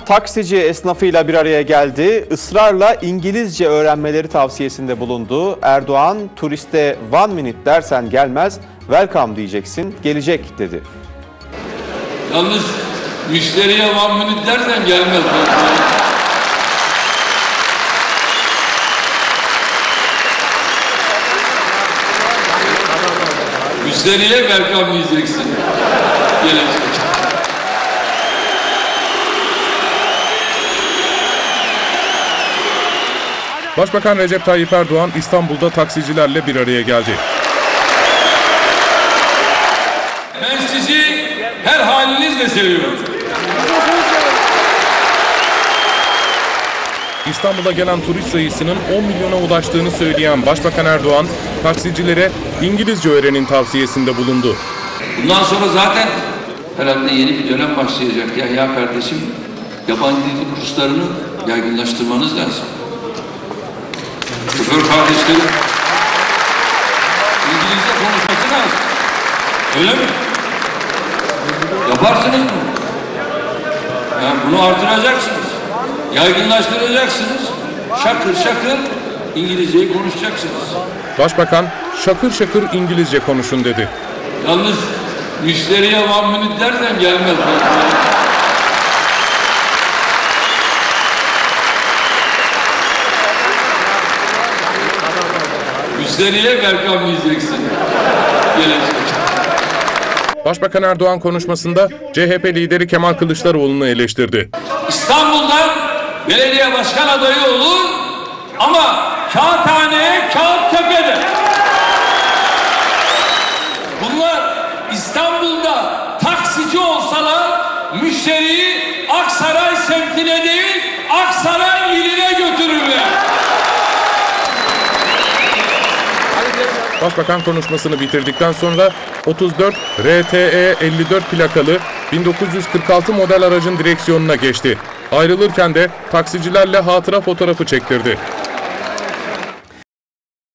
Taksici esnafıyla bir araya geldi. Israrla İngilizce öğrenmeleri tavsiyesinde bulundu. Erdoğan, turiste one minute dersen gelmez, welcome diyeceksin, gelecek dedi. Yalnız müşteriye one minute dersen gelmez. Müşteriye welcome diyeceksin. Gelecek. Başbakan Recep Tayyip Erdoğan İstanbul'da taksicilerle bir araya geldi. Ben sizi her halinizle seviyorum. İstanbul'a gelen turist sayısının 10 milyona ulaştığını söyleyen Başbakan Erdoğan, taksicilere İngilizce öğrenin tavsiyesinde bulundu. Bundan sonra zaten herhalde yeni bir dönem başlayacak. Ya ya kardeşim yabancı dil kurslarını yaygınlaştırmanız lazım. Şoför kardeşlerim İngilizce konuşması lazım. Öyle mi? Yaparsınız mı? Yani bunu artıracaksınız. Yaygınlaştıracaksınız. Şakır şakır İngilizceyi konuşacaksınız. Başbakan, şakır şakır İngilizce konuşun dedi. Yalnız müşteriye one minute dersen gelmez. Müşteriye welcome diyeceksin. Gelecek. Başbakan Erdoğan konuşmasında CHP lideri Kemal Kılıçdaroğlu'nu eleştirdi. İstanbul'da belediye başkan adayı olur ama kağıthaneye kağıt tepede. Bunlar İstanbul'da taksici olsalar müşteriyi Başbakan konuşmasını bitirdikten sonra 34 RTE 54 plakalı 1946 model aracın direksiyonuna geçti. Ayrılırken de taksicilerle hatıra fotoğrafı çektirdi.